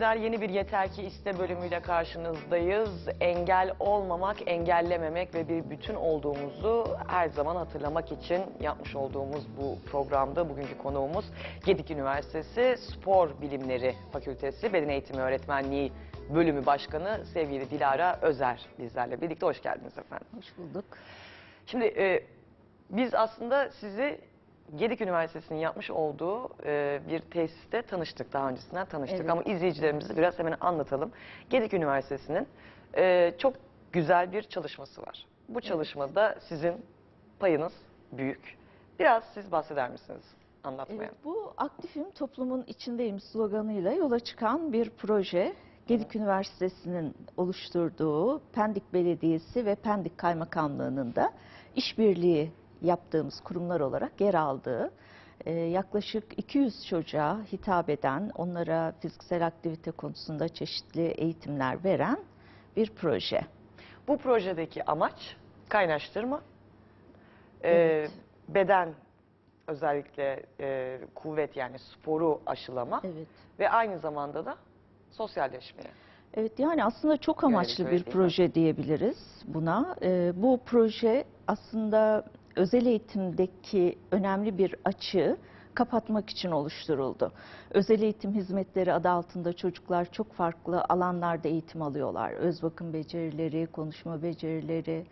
seyirciler yeni bir Yeter Ki İste bölümüyle karşınızdayız. Engel olmamak, engellememek ve bir bütün olduğumuzu her zaman hatırlamak için yapmış olduğumuz bu programda bugünkü konuğumuz Gedik Üniversitesi Spor Bilimleri Fakültesi Beden Eğitimi Öğretmenliği Bölümü Başkanı sevgili Dilara Özer bizlerle birlikte. Hoş geldiniz efendim. Hoş bulduk. Şimdi e, biz aslında sizi Gedik Üniversitesi'nin yapmış olduğu e, bir tesiste tanıştık. Daha öncesinden tanıştık Evet. ama izleyicilerimize biraz hemen anlatalım. Gedik Üniversitesi'nin e, çok güzel bir çalışması var. Bu çalışmada sizin payınız büyük. Biraz siz bahseder misiniz anlatmaya? Evet, bu aktifim toplumun içindeyim sloganıyla yola çıkan bir proje. Gedik Üniversitesi'nin oluşturduğu Pendik Belediyesi ve Pendik Kaymakamlığı'nın da işbirliği yaptığımız kurumlar olarak yer aldığı e, yaklaşık 200 çocuğa hitap eden, onlara fiziksel aktivite konusunda çeşitli eğitimler veren bir proje. Bu projedeki amaç kaynaştırma, e, Evet. beden özellikle e, kuvvet yani sporu aşılama Evet. ve aynı zamanda da sosyalleşmeye. Evet yani aslında çok amaçlı bir proje diyebiliriz buna. Ee, bu proje aslında özel eğitimdeki önemli bir açığı kapatmak için oluşturuldu. Özel eğitim hizmetleri adı altında çocuklar çok farklı alanlarda eğitim alıyorlar. Öz bakım becerileri, konuşma becerileri,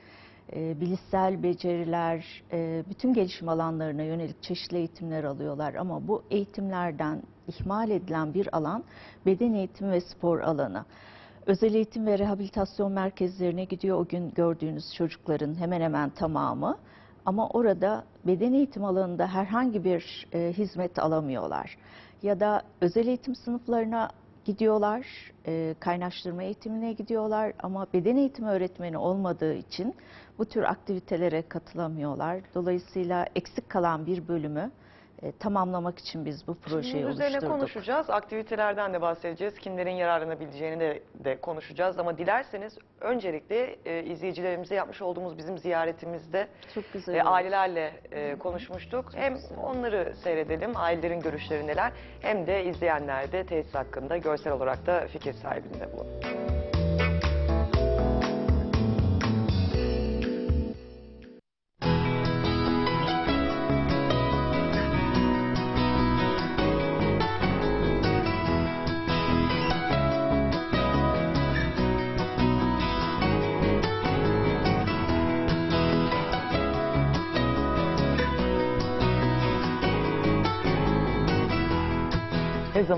e, bilişsel beceriler, e, bütün gelişim alanlarına yönelik çeşitli eğitimler alıyorlar. Ama bu eğitimlerden ihmal edilen bir alan beden eğitimi ve spor alanı. Özel eğitim ve rehabilitasyon merkezlerine gidiyor o gün gördüğünüz çocukların hemen hemen tamamı. Ama orada beden eğitim alanında herhangi bir e, hizmet alamıyorlar. Ya da özel eğitim sınıflarına gidiyorlar, e, kaynaştırma eğitimine gidiyorlar ama beden eğitimi öğretmeni olmadığı için bu tür aktivitelere katılamıyorlar. Dolayısıyla eksik kalan bir bölümü e, tamamlamak için biz bu projeyi üzerine oluşturduk. konuşacağız. Aktivitelerden de bahsedeceğiz. Kimlerin yararlanabileceğini de, de konuşacağız. Ama dilerseniz öncelikle e, izleyicilerimize yapmış olduğumuz bizim ziyaretimizde Çok güzel e, ailelerle e, konuşmuştuk. Hem onları seyredelim, ailelerin görüşleri neler, hem de izleyenler de tesis hakkında görsel olarak da fikir sahibinde bulun.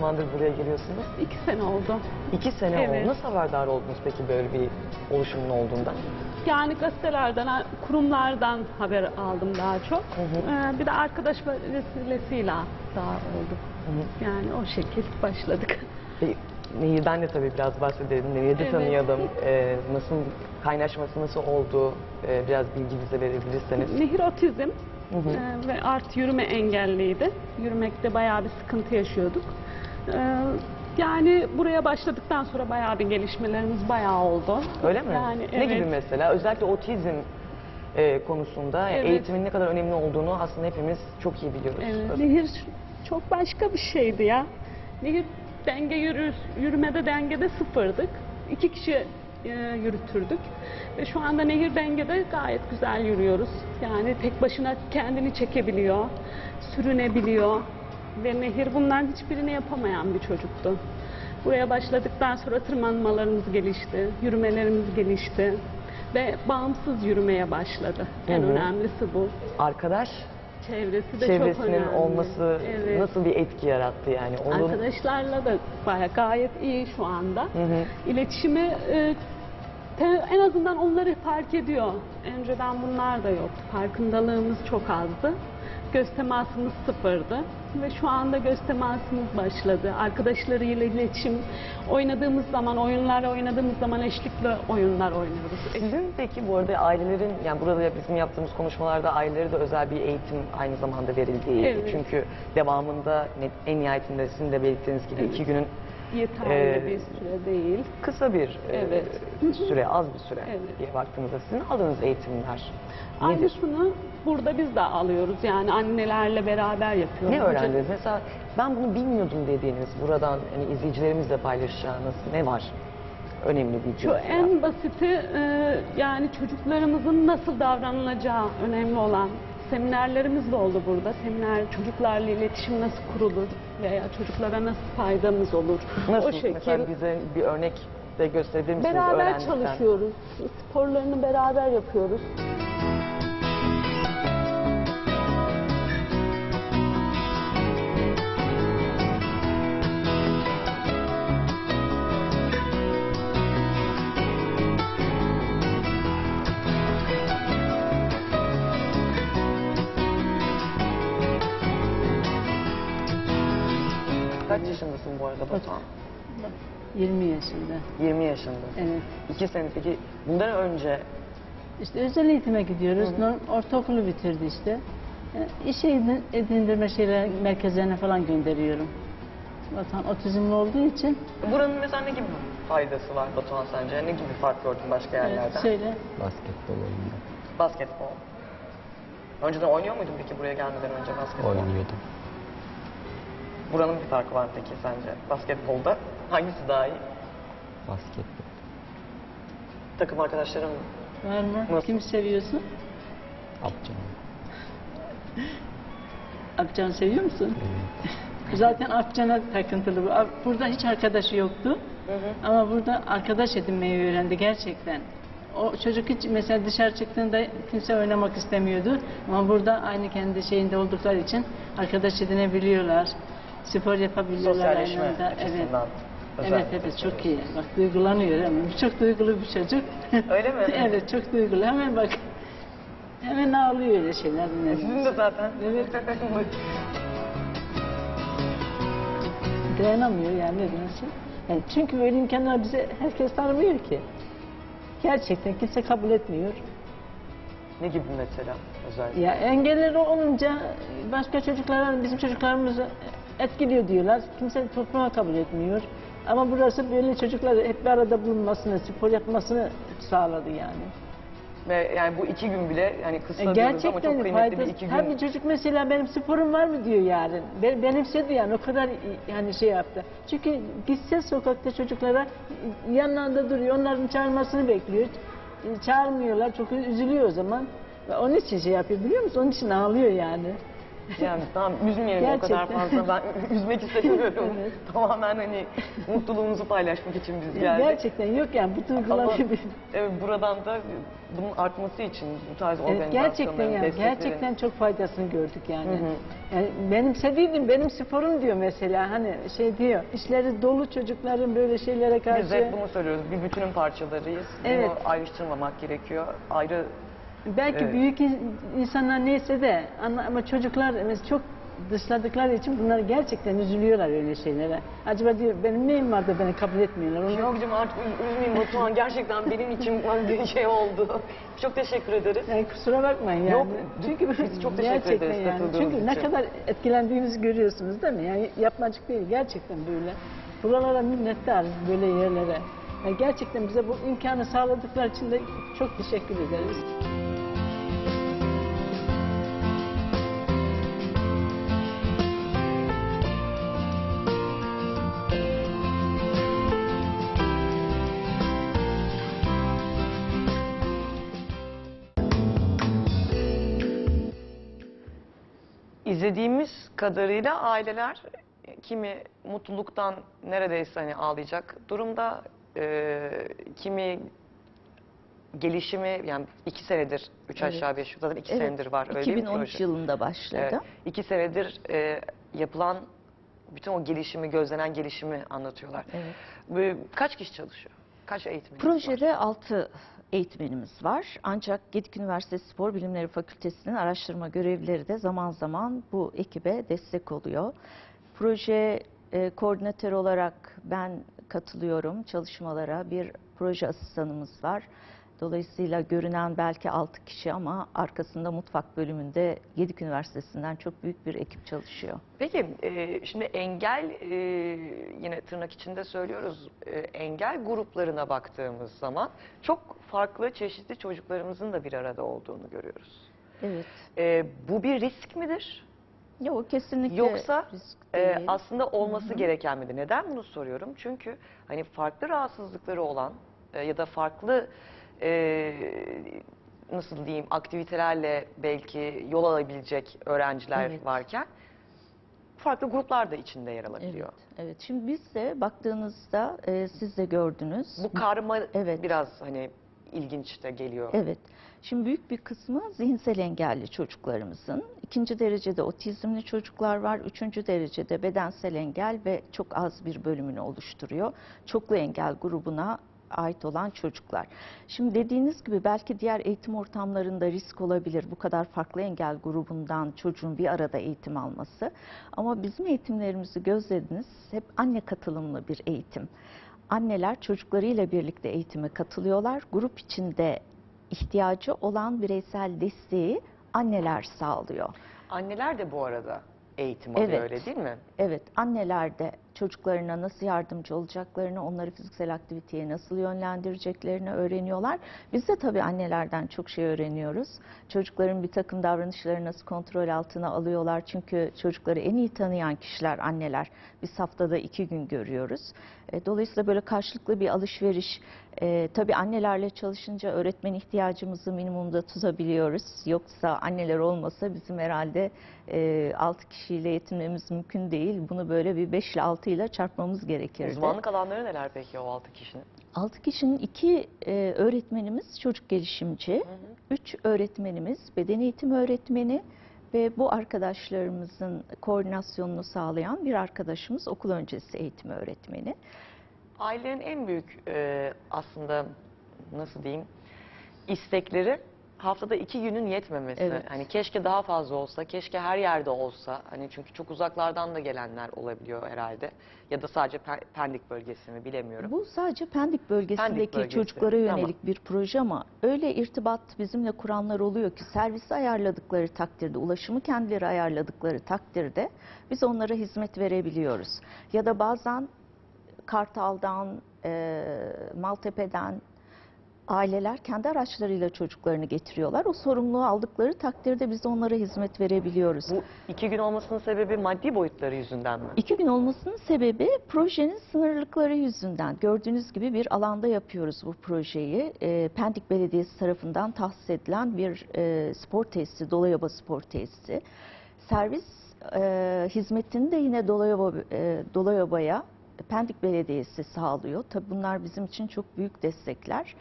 Zamandır buraya geliyorsunuz? İki sene oldu. İki sene Evet. oldu. Nasıl haberdar oldunuz peki böyle bir oluşumun olduğundan? Yani gazetelerden, kurumlardan haber aldım daha çok. hı. Ee, bir de arkadaş vesilesiyle daha oldu. Yani o şekil başladık. E, Nehir'den de tabii biraz bahsedelim. Nehir'i de Evet. tanıyalım. E, nasıl kaynaşması nasıl oldu? E, biraz bilgi bize verebilirseniz. Nehir otizm Hı hı. ee, ve artı yürüme engelliydi. Yürümekte bayağı bir sıkıntı yaşıyorduk. Ee, yani buraya başladıktan sonra bayağı bir gelişmelerimiz bayağı oldu. Öyle mi? Yani Ne evet. gibi mesela? Özellikle otizm e, konusunda Evet. eğitimin ne kadar önemli olduğunu aslında hepimiz çok iyi biliyoruz. Evet, nehir çok başka bir şeydi ya. Nehir denge yürü, yürümede dengede sıfırdık. İki kişi e, yürütürdük. Ve şu anda nehir dengede gayet güzel yürüyoruz. Yani tek başına kendini çekebiliyor, sürünebiliyor. Ve nehir bunların hiçbirini yapamayan bir çocuktu. Buraya başladıktan sonra tırmanmalarımız gelişti, yürümelerimiz gelişti. Ve bağımsız yürümeye başladı. En Hı hı. önemlisi bu. Arkadaş Çevresi de çok çevresinin önemli. olması Evet. nasıl bir etki yarattı yani? Onun, Arkadaşlarla da baya gayet iyi şu anda. Hı hı. İletişimi e, te- en azından onları fark ediyor. Önceden bunlar da yoktu. Farkındalığımız çok azdı. Göz temasımız sıfırdı. Ve şu anda göz temasımız başladı. Arkadaşlarıyla iletişim oynadığımız zaman, oyunlar oynadığımız zaman eşlikli oyunlar oynuyoruz. Sizin peki bu arada ailelerin, yani burada da bizim yaptığımız konuşmalarda ailelere de özel bir eğitim aynı zamanda verildiği. Evet. Çünkü devamında en nihayetinde sizin de belirttiğiniz gibi iki günün Yeterli Ee, bir süre değil. Kısa bir e, Evet. süre, az bir süre Evet. diye baktığımızda sizin aldığınız eğitimler nedir? Aynısını burada biz de alıyoruz. Yani annelerle beraber yapıyoruz. Ne öğrendiniz? Mesela ben bunu bilmiyordum dediğiniz, buradan hani izleyicilerimizle paylaşacağınız ne var? Önemli bir Şu en basiti e, yani çocuklarımızın nasıl davranılacağı önemli olan seminerlerimiz de oldu burada. Seminer çocuklarla iletişim nasıl kurulur veya çocuklara nasıl faydamız olur. Nasıl? O şekil Mesela bize bir örnek de gösterebilir misiniz? beraber öğrendikten? çalışıyoruz. Sporlarını beraber yapıyoruz. Bu arada Batuhan? 20 yaşında. 20 yaşında. Evet. İki sene peki bundan önce İşte özel eğitime gidiyoruz. Norm- Ortaokulu bitirdi işte. Yani İş edin- edindirme şeyler merkezlerine falan gönderiyorum. Vatan otizmli olduğu için buranın mesela ne gibi faydası var Batuhan sence? Ne gibi fark gördün başka evet, yerlerden? söyle. Basketbol oynuyor. Basketbol. Önceden oynuyor muydun peki buraya gelmeden önce basketbol? Oynuyordum. Buranın bir farkı var peki sence? Basketbolda hangisi daha iyi? Basketbol. Takım arkadaşların Var mı? Nasıl? Kimi seviyorsun? Abcan. Akcan'ı seviyor musun? Evet. Zaten Akcan'a takıntılı. bu. Ab- Burada hiç arkadaşı yoktu. Ama burada arkadaş edinmeyi öğrendi gerçekten. O çocuk hiç mesela dışarı çıktığında kimse oynamak istemiyordu. Ama burada aynı kendi şeyinde oldukları için arkadaş edinebiliyorlar. Spor yapabiliyorlar sosyalleşme açısından. Evet. Evet evet çok iyi. Bak duygulanıyor ama çok duygulu bir çocuk. Öyle mi? evet çok duygulu. Hemen bak hemen ağlıyor öyle şeyler. Sizin de zaten. Evet. Dayanamıyor yani ne diyorsun? Yani çünkü böyle imkanlar bize herkes tanımıyor ki. Gerçekten kimse kabul etmiyor. ne gibi mesela özellikle? Ya engelleri olunca başka çocuklara bizim çocuklarımızı etkiliyor diyorlar. Kimse topluma kabul etmiyor. Ama burası böyle çocuklar hep bir arada bulunmasını, spor yapmasını sağladı yani. Ve yani bu iki gün bile yani kısa E, diyoruz ama çok kıymetli bir faydası. iki gün. Tabii çocuk mesela benim sporum var mı diyor yani. Ben, benimsedi yani o kadar yani şey yaptı. Çünkü gitse sokakta çocuklara yanlarında duruyor. Onların çağırmasını bekliyor. Çağırmıyorlar. Çok üzülüyor o zaman. Ve onun için şey yapıyor biliyor musun? Onun için ağlıyor yani. Yani tamam üzmeyelim o kadar fazla. Ben üzmek istemiyorum. Evet. Tamamen hani mutluluğumuzu paylaşmak için biz geldik. Gerçekten yok yani bu Ama duyguları evet, buradan da bunun artması için bu tarz Evet, organizasyonların, gerçekten yani gerçekten çok faydasını gördük yani. Hı hı. yani benimsediydim benim sporum diyor mesela hani şey diyor işleri dolu çocukların böyle şeylere karşı Biz hep bunu söylüyoruz. Bir bütünün parçalarıyız. Evet. Bunu ayrıştırmamak gerekiyor. Ayrı belki Evet. büyük in- insanlar neyse de ama ama çocuklar mesela çok dışladıkları için bunlar gerçekten üzülüyorlar öyle şeylere. Acaba diyor benim neyim var da beni kabul etmiyorlar. Onu Yok canım artık üz- üzmeyin Batuhan. Gerçekten benim için bir şey oldu. Çok teşekkür ederiz. yani kusura bakmayın yani. Yok, Çünkü biz çok teşekkür gerçekten ederiz yani. katıldığınız Çünkü ne için. kadar etkilendiğimizi görüyorsunuz değil mi? Yani yapmacık değil gerçekten böyle. Buralara minnettarız böyle yerlere. Yani gerçekten bize bu imkanı sağladıkları için de çok teşekkür ederiz. İzlediğimiz kadarıyla aileler kimi mutluluktan neredeyse hani ağlayacak durumda, e, kimi gelişimi yani iki senedir, üç Evet. aşağı beş yukarı zaten iki Evet, senedir var öyle değil mi 2013 proje? yılında başladı. Evet, iki senedir e, yapılan bütün o gelişimi, gözlenen gelişimi anlatıyorlar. Evet. Böyle Kaç kişi çalışıyor? Kaç eğitmeniniz var? Projede 6 eğitmenimiz var. Ancak Gedik Üniversitesi Spor Bilimleri Fakültesi'nin araştırma görevlileri de zaman zaman bu ekibe destek oluyor. Proje e, koordinatör olarak ben katılıyorum çalışmalara. Bir proje asistanımız var. Dolayısıyla görünen belki 6 kişi ama arkasında mutfak bölümünde Gedik Üniversitesi'nden çok büyük bir ekip çalışıyor. Peki e, şimdi engel e, yine tırnak içinde söylüyoruz e, engel gruplarına baktığımız zaman çok farklı çeşitli çocuklarımızın da bir arada olduğunu görüyoruz. Evet. E, bu bir risk midir? Yok kesinlikle Yoksa risk e, değil. aslında olması gereken midir? Neden bunu soruyorum? Çünkü hani farklı rahatsızlıkları olan e, ya da farklı e, nasıl diyeyim aktivitelerle belki yol alabilecek öğrenciler Evet. varken farklı gruplar da içinde yer alabiliyor. Evet, evet. Şimdi biz de baktığınızda e, siz de gördünüz. Bu karma Evet. biraz hani ilginç de geliyor. Evet. Şimdi büyük bir kısmı zihinsel engelli çocuklarımızın. ikinci derecede otizmli çocuklar var. Üçüncü derecede bedensel engel ve çok az bir bölümünü oluşturuyor. Çoklu engel grubuna ait olan çocuklar. Şimdi dediğiniz gibi belki diğer eğitim ortamlarında risk olabilir bu kadar farklı engel grubundan çocuğun bir arada eğitim alması. Ama bizim eğitimlerimizi gözlediniz hep anne katılımlı bir eğitim. Anneler çocuklarıyla birlikte eğitime katılıyorlar. Grup içinde ihtiyacı olan bireysel desteği anneler sağlıyor. Anneler de bu arada eğitim alıyor Evet. öyle değil mi? Evet, anneler de çocuklarına nasıl yardımcı olacaklarını, onları fiziksel aktiviteye nasıl yönlendireceklerini öğreniyorlar. Biz de tabii annelerden çok şey öğreniyoruz. Çocukların bir takım davranışları nasıl kontrol altına alıyorlar. Çünkü çocukları en iyi tanıyan kişiler anneler. Biz haftada iki gün görüyoruz. E, Dolayısıyla böyle karşılıklı bir alışveriş. E, tabii annelerle çalışınca öğretmen ihtiyacımızı minimumda tutabiliyoruz. Yoksa anneler olmasa bizim herhalde e, 6 kişiyle yetinmemiz mümkün değil. Bunu böyle bir 5 ile 6 ile çarpmamız gerekirdi. Uzmanlık alanları neler peki o altı kişinin? 6 kişinin iki e, öğretmenimiz çocuk gelişimci, 3 öğretmenimiz beden eğitimi öğretmeni ve bu arkadaşlarımızın koordinasyonunu sağlayan bir arkadaşımız okul öncesi eğitim öğretmeni. Ailelerin en büyük e, aslında nasıl diyeyim istekleri haftada iki günün yetmemesi. Evet. Hani keşke daha fazla olsa, keşke her yerde olsa. Hani çünkü çok uzaklardan da gelenler olabiliyor herhalde. Ya da sadece Pe- Pendik bölgesi mi bilemiyorum. Bu sadece Pendik bölgesindeki Pendik bölgesi, çocuklara tamam. yönelik bir proje ama öyle irtibat bizimle kuranlar oluyor ki servisi ayarladıkları takdirde, ulaşımı kendileri ayarladıkları takdirde biz onlara hizmet verebiliyoruz. Ya da bazen Kartal'dan, e, Maltepe'den aileler kendi araçlarıyla çocuklarını getiriyorlar. O sorumluluğu aldıkları takdirde biz onlara hizmet verebiliyoruz. Bu iki gün olmasının sebebi maddi boyutları yüzünden mi? İki gün olmasının sebebi projenin sınırlıkları yüzünden. Gördüğünüz gibi bir alanda yapıyoruz bu projeyi. Ee, Pendik Belediyesi tarafından tahsis edilen bir e, spor tesisi, Dolayaba Spor Tesisi. Servis e, hizmetini de yine Dolayaba, e, Dolayaba'ya Pendik Belediyesi sağlıyor. Tabii bunlar bizim için çok büyük destekler.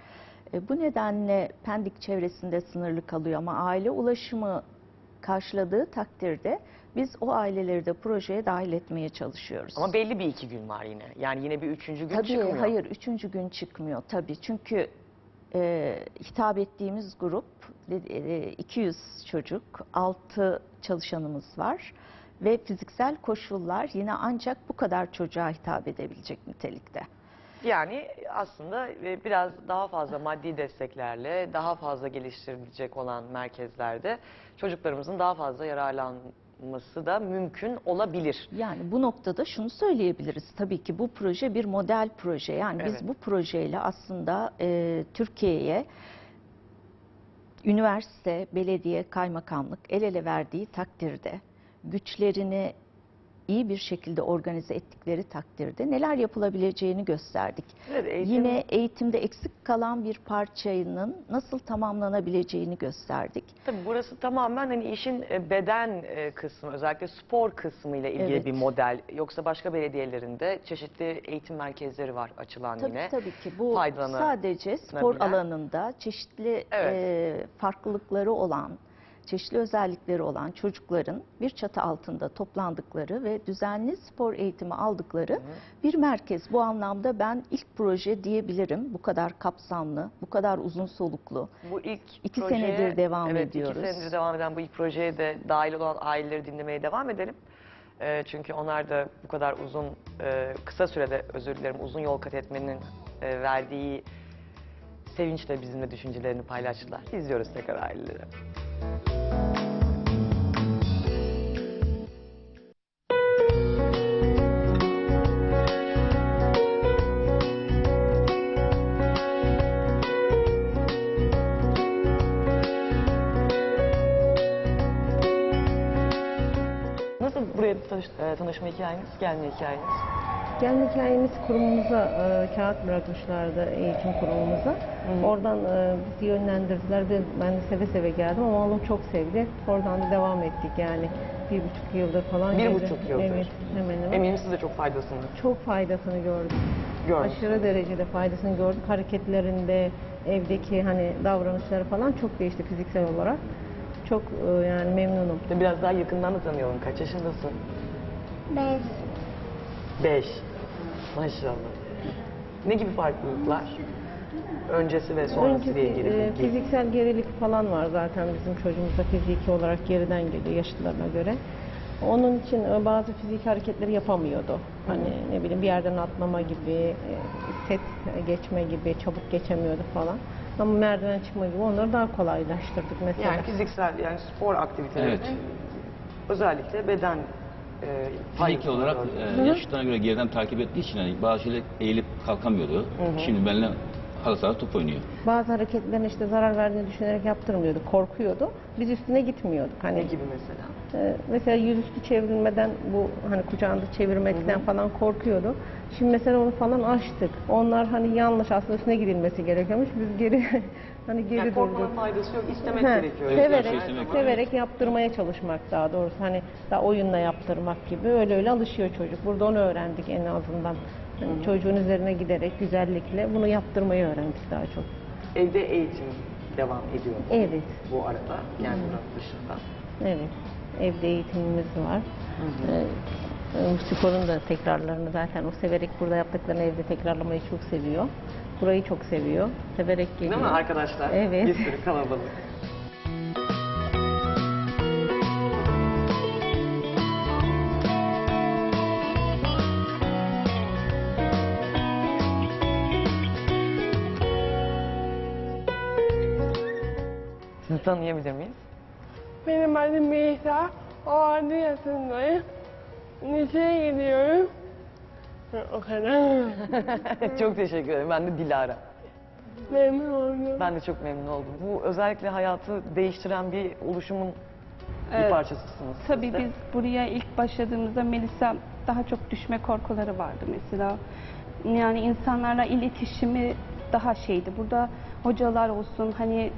E, bu nedenle Pendik çevresinde sınırlı kalıyor ama aile ulaşımı karşıladığı takdirde biz o aileleri de projeye dahil etmeye çalışıyoruz. Ama belli bir iki gün var yine. Yani yine bir üçüncü gün tabii çıkmıyor. hayır üçüncü gün çıkmıyor tabii çünkü e, hitap ettiğimiz grup e, 200 çocuk, 6 çalışanımız var ve fiziksel koşullar yine ancak bu kadar çocuğa hitap edebilecek nitelikte. Yani aslında e, biraz daha fazla maddi desteklerle, daha fazla geliştirilecek olan merkezlerde çocuklarımızın daha fazla yararlanması da mümkün olabilir. Yani bu noktada şunu söyleyebiliriz. Tabii ki bu proje bir model proje. Yani Evet. biz bu projeyle aslında e, Türkiye'ye üniversite, belediye, kaymakamlık el ele verdiği takdirde güçlerini iyi bir şekilde organize ettikleri takdirde neler yapılabileceğini gösterdik. Evet, eğitim- Yine eğitimde eksik kalan bir parçanın nasıl tamamlanabileceğini gösterdik. Tabii burası tamamen hani işin e, beden e, kısmı, özellikle spor kısmı ile ilgili Evet. bir model. Yoksa başka belediyelerinde çeşitli eğitim merkezleri var açılan Tabii yine. tabii ki bu sadece spor alanında çeşitli Evet. e, farklılıkları olan, çeşitli özellikleri olan çocukların bir çatı altında toplandıkları ve düzenli spor eğitimi aldıkları bir merkez. Bu anlamda ben ilk proje diyebilirim. Bu kadar kapsamlı, bu kadar uzun soluklu. Bu ilk İki projeye- senedir devam evet, ediyoruz. iki senedir devam eden bu ilk projeye de dahil olan aileleri dinlemeye devam edelim. E, çünkü onlar da bu kadar uzun, e, kısa sürede özür dilerim uzun yol kat etmenin e, verdiği Sevinç de bizimle düşüncelerini paylaştılar. İzliyoruz tekrar aileleri. Nasıl buraya tanış- e, tanışma hikayeniz, gelme hikayeniz? Gelme hikayemiz kurumumuza e, kağıt bırakmışlardı eğitim kurumumuza. Oradan e, bizi yönlendirdiler ve ben de seve seve geldim ama oğlum çok sevdi. Oradan da devam ettik yani. Bir buçuk yıldır falan. Bir geldi. buçuk yıldır. Evet hemen hemen. Eminim siz de çok faydasını Çok faydasını gördük. gördünüz. Aşırı derecede faydasını gördük. Hareketlerinde, evdeki hani davranışları falan çok değişti fiziksel olarak. Çok e, yani memnunum. Biraz daha yakından da tanıyalım. Kaç yaşındasın? Beş. Beş. Maşallah. Ne gibi farklılıklar? Öncesi ve sonrası ile Önceki, ilgili e, fiziksel gerilik falan var zaten bizim çocuğumuzda fiziki olarak geriden geliyor yaşlılarına göre. Onun için e, bazı fiziki hareketleri yapamıyordu. Hani ne bileyim bir yerden atlama gibi, e, set geçme gibi, çabuk geçemiyordu falan. Ama merdiven çıkma gibi onları daha kolaylaştırdık mesela. Yani fiziksel yani spor aktivitelerinin Evet. özellikle beden e, Fiziki olarak e, yaşıtlarına göre geriden takip ettiği için hani bazı şeyler eğilip kalkamıyordu. Şimdi benimle halı sahada top oynuyor. Bazı hareketlerin işte zarar verdiğini düşünerek yaptırmıyordu, korkuyordu. Biz üstüne gitmiyorduk. Hani Ne gibi mesela? Ee, mesela yüzüstü çevrilmeden bu hani kucağında çevirmekten falan korkuyordu. Şimdi mesela onu falan açtık. Onlar hani yanlış aslında üstüne gidilmesi gerekiyormuş. Biz geri hani geri Yani korkmanın faydası yok. İstemek He, gerekiyor. Severek, istemek severek yaptırmaya çalışmak daha doğrusu. Hani daha oyunla yaptırmak gibi. Öyle öyle alışıyor çocuk. Burada onu öğrendik en azından. Hani çocuğun üzerine giderek güzellikle bunu yaptırmayı öğrendik daha çok. Evde eğitim devam ediyor Evet, bu arada. Yani bunun dışında. evet. Evde eğitimimiz var. Ee, e, sporun da tekrarlarını zaten o severek burada yaptıklarını evde tekrarlamayı çok seviyor. Burayı çok seviyor. Severek geliyor. Değil mi arkadaşlar? Evet. Bir sürü kalabalık. Sizi tanıyabilir miyiz? Benim adım Melisa. 16 yaşındayım. Liseye gidiyorum. O kadar. çok teşekkür ederim. Ben de Dilara. Memnun oldum. Ben de çok memnun oldum. Bu özellikle hayatı değiştiren bir oluşumun bir Evet. parçasısınız. siz Tabii de. biz buraya ilk başladığımızda Melisa daha çok düşme korkuları vardı mesela. Yani insanlarla iletişimi daha şeydi. Burada hocalar olsun hani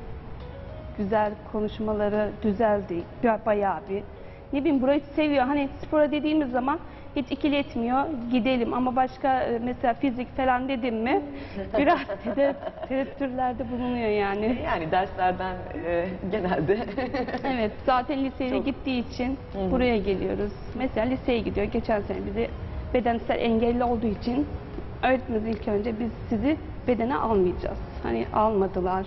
güzel konuşmaları düzeldi ba- bayağı bir. Ne bileyim burayı seviyor. Hani spora dediğimiz zaman hiç ikili etmiyor. Gidelim ama başka e, mesela fizik falan dedim mi biraz de tereddütlerde bulunuyor yani. Yani derslerden e, genelde Evet, zaten liseye Çok- gittiği için buraya geliyoruz. Mesela liseye gidiyor. Geçen sene bizi bedensel engelli olduğu için öğretmeniz ilk önce biz sizi bedene almayacağız. Hani almadılar.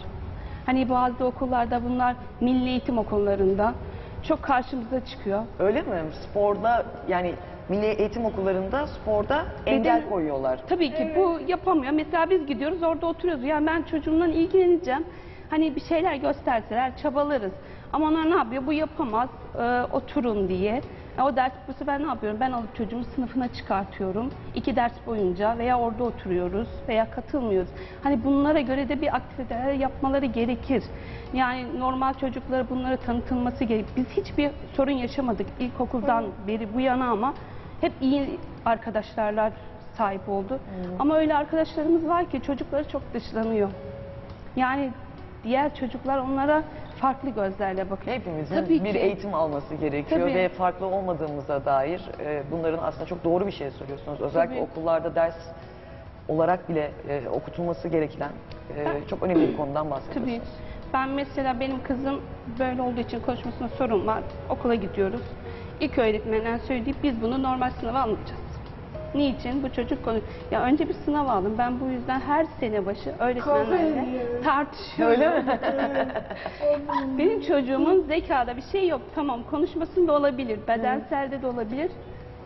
Hani bazı okullarda bunlar milli eğitim okullarında çok karşımıza çıkıyor. öyle mi? Sporda yani milli eğitim okullarında sporda engel Beden- koyuyorlar. Tabii ki bu yapamıyor. Mesela biz gidiyoruz orada oturuyoruz. Yani ben çocuğumdan ilgileneceğim. Hani bir şeyler gösterseler çabalarız. Ama onlar ne yapıyor? Bu yapamaz. e, oturun diye. E, o ders bu sefer ne yapıyorum? Ben alıp çocuğumu sınıfına çıkartıyorum. İki ders boyunca veya orada oturuyoruz veya katılmıyoruz. Hani bunlara göre de bir aktiviteler yapmaları gerekir. Yani normal çocuklara bunları tanıtılması gerek. Biz hiçbir sorun yaşamadık ilkokuldan beri bu yana ama hep iyi arkadaşlarla sahip oldu. Ama öyle arkadaşlarımız var ki çocukları çok dışlanıyor. Yani diğer çocuklar onlara farklı gözlerle bakıyor. Hepimizin Tabii bir ki. eğitim alması gerekiyor Tabii. ve farklı olmadığımıza dair e, bunların aslında çok doğru bir şey söylüyorsunuz. Özellikle Tabii. okullarda ders olarak bile e, okutulması gereken e, çok önemli bir konudan Tabii. bahsediyorsunuz. Ben mesela benim kızım böyle olduğu için konuşmasında sorun var. Okula gidiyoruz. İlk öğretmenden söyleyip biz bunu normal sınava almayacağız. Niçin? Bu çocuk konu. Ya önce bir sınav aldım. Ben bu yüzden her sene başı öğretmenlerle tartışıyorum. Öyle mi? Benim çocuğumun zekada bir şey yok. Tamam konuşmasında olabilir, bedenselde de olabilir.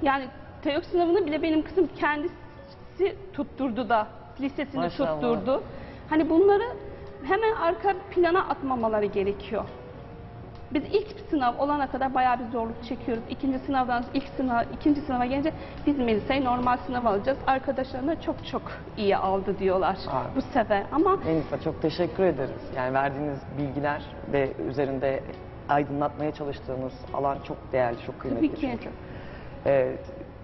Yani TEOK sınavını bile benim kızım kendisi tutturdu da lisesini Maşallah. tutturdu. Hani bunları hemen arka plana atmamaları gerekiyor. Biz ilk sınav olana kadar bayağı bir zorluk çekiyoruz. İkinci sınavdan ilk sınav, ikinci sınava gelince biz Melisa'yı normal sınav alacağız. Arkadaşlarına çok çok iyi aldı diyorlar Aa. bu sefer. Ama Melisa çok teşekkür ederiz. Yani verdiğiniz bilgiler ve üzerinde aydınlatmaya çalıştığınız alan çok değerli, çok kıymetli Tabii ki. çünkü. Ee,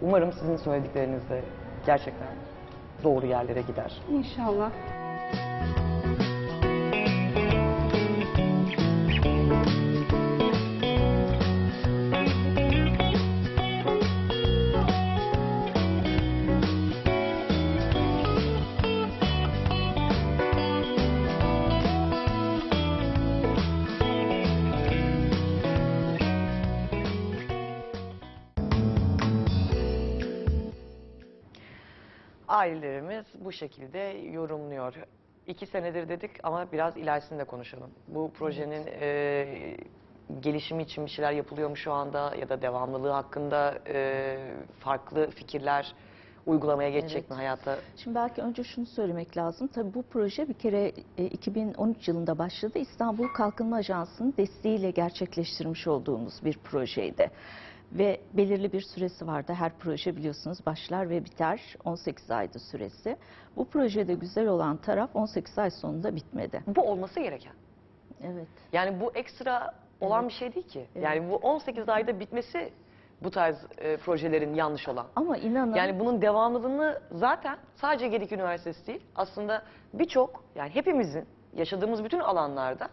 umarım sizin söyledikleriniz de gerçekten doğru yerlere gider. inşallah. Ailelerimiz bu şekilde yorumluyor. İki senedir dedik ama biraz ilerisini de konuşalım. Bu projenin e, gelişimi için bir şeyler yapılıyor mu şu anda ya da devamlılığı hakkında e, farklı fikirler uygulamaya geçecek Evet. mi hayata? Şimdi belki önce şunu söylemek lazım. Tabii bu proje bir kere e, 2013 yılında başladı. İstanbul Kalkınma Ajansı'nın desteğiyle gerçekleştirmiş olduğumuz bir projeydi. Ve belirli bir süresi vardı. Her proje biliyorsunuz başlar ve biter. 18 aydı süresi. Bu projede güzel olan taraf 18 ay sonunda bitmedi. Bu olması gereken. Evet. Yani bu ekstra olan bir şey değil ki. Yani bu 18 ayda bitmesi bu tarz e, projelerin yanlış olan. Ama inanın Yani bunun devamlılığını zaten sadece Gedik Üniversitesi değil, aslında birçok yani hepimizin yaşadığımız bütün alanlarda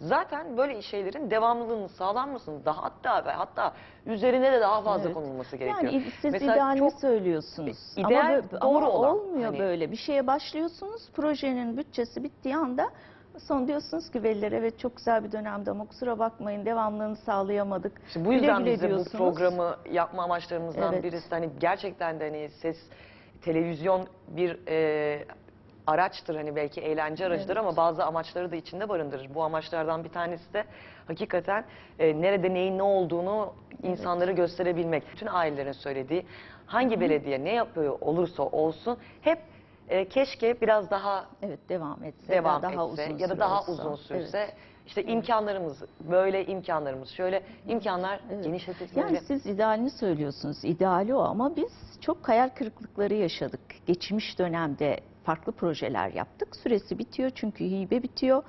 zaten böyle şeylerin devamlılığının sağlanmasını daha hatta ve hatta üzerine de daha fazla Evet. konulması gerekiyor. Yani siz Mesela idealini çok söylüyorsunuz. ideal, ama, bö- doğru ama olan, olmuyor hani- böyle. Bir şeye başlıyorsunuz, projenin bütçesi bittiği anda son diyorsunuz ki velilere evet çok güzel bir dönemdi ama kusura bakmayın devamlılığını sağlayamadık. İşte bu Güle yüzden güle biz de bu diyorsunuz. programı yapma amaçlarımızdan Evet. birisi hani gerçekten de hani ses televizyon bir e, araçtır hani belki eğlence aracıdır ama bazı amaçları da içinde barındırır. Bu amaçlardan bir tanesi de hakikaten e, nerede neyin ne olduğunu insanlara gösterebilmek. Bütün ailelerin söylediği hangi belediye ne yapıyor olursa olsun hep e, keşke biraz daha Evet devam etse devam daha etse uzun ya da daha olsa. uzun sürse Evet. İşte imkanlarımız böyle imkanlarımız şöyle imkanlar Evet. genişletilmeli. Yani siz idealini söylüyorsunuz. İdeali o ama biz çok hayal kırıklıkları yaşadık. Geçmiş dönemde farklı projeler yaptık. Süresi bitiyor çünkü hibe bitiyor.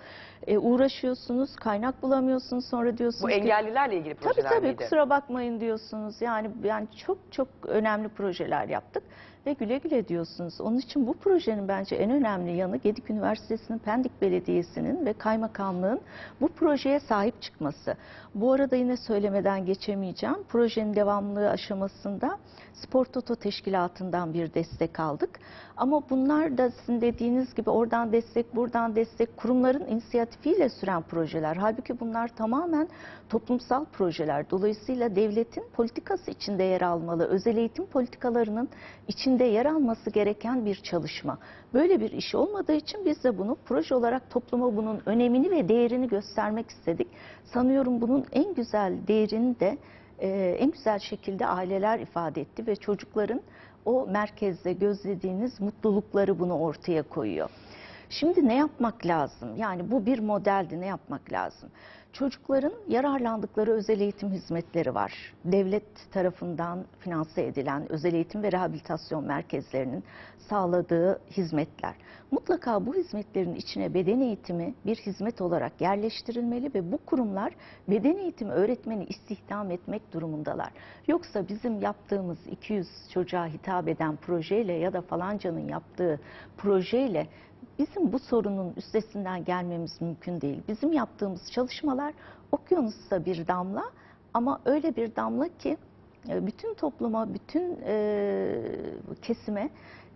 E, uğraşıyorsunuz, kaynak bulamıyorsunuz. Sonra diyorsunuz Bu ki engellilerle ilgili Tabii projeler tabii miydi? kusura bakmayın diyorsunuz. Yani yani çok çok önemli projeler yaptık ve güle güle diyorsunuz. Onun için bu projenin bence en önemli yanı Gedik Üniversitesi'nin, Pendik Belediyesi'nin ve kaymakamlığın bu projeye sahip çıkması. Bu arada yine söylemeden geçemeyeceğim. Projenin devamlılığı aşamasında Spor Toto Teşkilatı'ndan bir destek aldık. Ama bunlar da sizin dediğiniz gibi oradan destek, buradan destek, kurumların inisiyatifiyle süren projeler. Halbuki bunlar tamamen toplumsal projeler. Dolayısıyla devletin politikası içinde yer almalı, özel eğitim politikalarının içinde yer alması gereken bir çalışma. Böyle bir iş olmadığı için biz de bunu proje olarak topluma bunun önemini ve değerini göstermek istedik. Sanıyorum bunun en güzel değerini de e, en güzel şekilde aileler ifade etti ve çocukların o merkezde gözlediğiniz mutlulukları bunu ortaya koyuyor. Şimdi ne yapmak lazım? Yani bu bir modeldi ne yapmak lazım? Çocukların yararlandıkları özel eğitim hizmetleri var. Devlet tarafından finanse edilen özel eğitim ve rehabilitasyon merkezlerinin sağladığı hizmetler. Mutlaka bu hizmetlerin içine beden eğitimi bir hizmet olarak yerleştirilmeli ve bu kurumlar beden eğitimi öğretmeni istihdam etmek durumundalar. Yoksa bizim yaptığımız 200 çocuğa hitap eden projeyle ya da falancanın yaptığı projeyle bizim bu sorunun üstesinden gelmemiz mümkün değil. Bizim yaptığımız çalışmalar okyanusta bir damla ama öyle bir damla ki e, bütün topluma, bütün e, kesime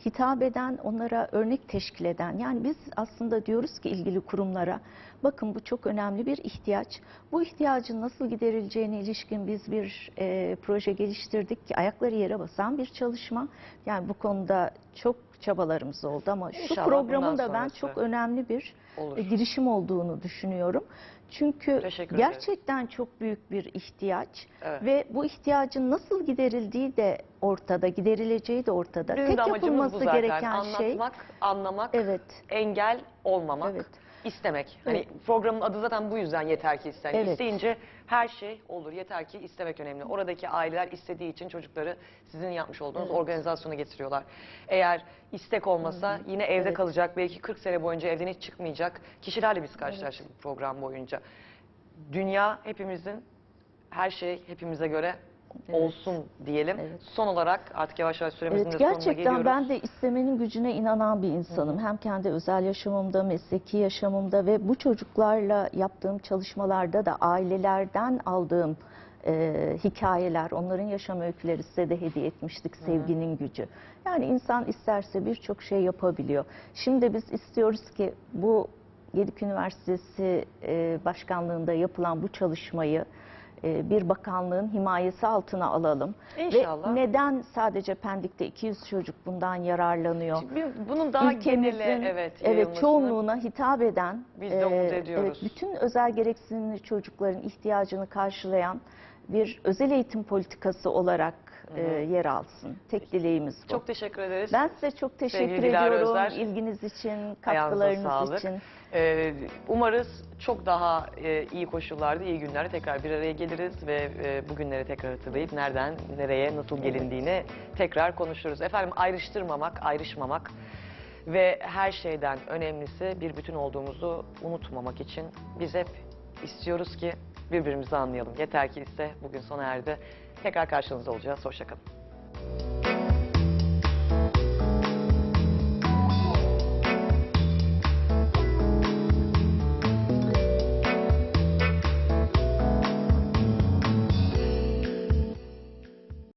hitap eden, onlara örnek teşkil eden. Yani biz aslında diyoruz ki ilgili kurumlara, bakın bu çok önemli bir ihtiyaç. Bu ihtiyacın nasıl giderileceğine ilişkin biz bir e, proje geliştirdik ki ayakları yere basan bir çalışma. Yani bu konuda çok çabalarımız oldu ama şu İnşallah programın da ben sonrası çok önemli bir olur. e, girişim olduğunu düşünüyorum. Çünkü Teşekkür gerçekten çok büyük bir ihtiyaç Evet. ve bu ihtiyacın nasıl giderildiği de ortada, giderileceği de ortada. Bizim Tek yapılması zaten. gereken şey Anlatmak, anlamak, evet. engel olmamak. Evet. İstemek. Hani programın adı zaten bu yüzden yeter ki isten. Evet. İsteyince her şey olur. Yeter ki istemek önemli. Oradaki aileler istediği için çocukları sizin yapmış olduğunuz organizasyona getiriyorlar. Eğer istek olmasa yine evde Evet. kalacak. Belki 40 sene boyunca evden hiç çıkmayacak kişilerle biz karşılaştık bu program boyunca. Dünya hepimizin her şey hepimize göre olsun diyelim. Evet. Son olarak artık yavaş yavaş süremizin Evet de sonuna gerçekten geliyoruz. ben de istemenin gücüne inanan bir insanım. Hem kendi özel yaşamımda, mesleki yaşamımda ve bu çocuklarla yaptığım çalışmalarda da ailelerden aldığım e, hikayeler, onların yaşam öyküleri size de hediye etmiştik. Sevginin gücü. Yani insan isterse birçok şey yapabiliyor. Şimdi biz istiyoruz ki bu Gedik Üniversitesi e, başkanlığında yapılan bu çalışmayı bir bakanlığın himayesi altına alalım. İnşallah. Ve neden sadece Pendik'te 200 çocuk bundan yararlanıyor? Şimdi bunun daha genele evet, evet yayılmasını- çoğunluğuna hitap eden Biz de umut e, ediyoruz. evet, bütün özel gereksinimli çocukların ihtiyacını karşılayan bir özel eğitim politikası olarak e, yer alsın. Tek dileğimiz bu. Çok teşekkür ederiz. ben size çok teşekkür Sevgili ediyorum ilginiz için, katkılarınız için. Ee, umarız çok daha e, iyi koşullarda, iyi günlerde tekrar bir araya geliriz ve e, bugünleri tekrar hatırlayıp nereden, nereye, nasıl gelindiğini tekrar konuşuruz. Efendim ayrıştırmamak, ayrışmamak ve her şeyden önemlisi bir bütün olduğumuzu unutmamak için biz hep istiyoruz ki birbirimizi anlayalım. Yeter ki ise bugün sona erdi. Tekrar karşınızda olacağız. Hoşçakalın.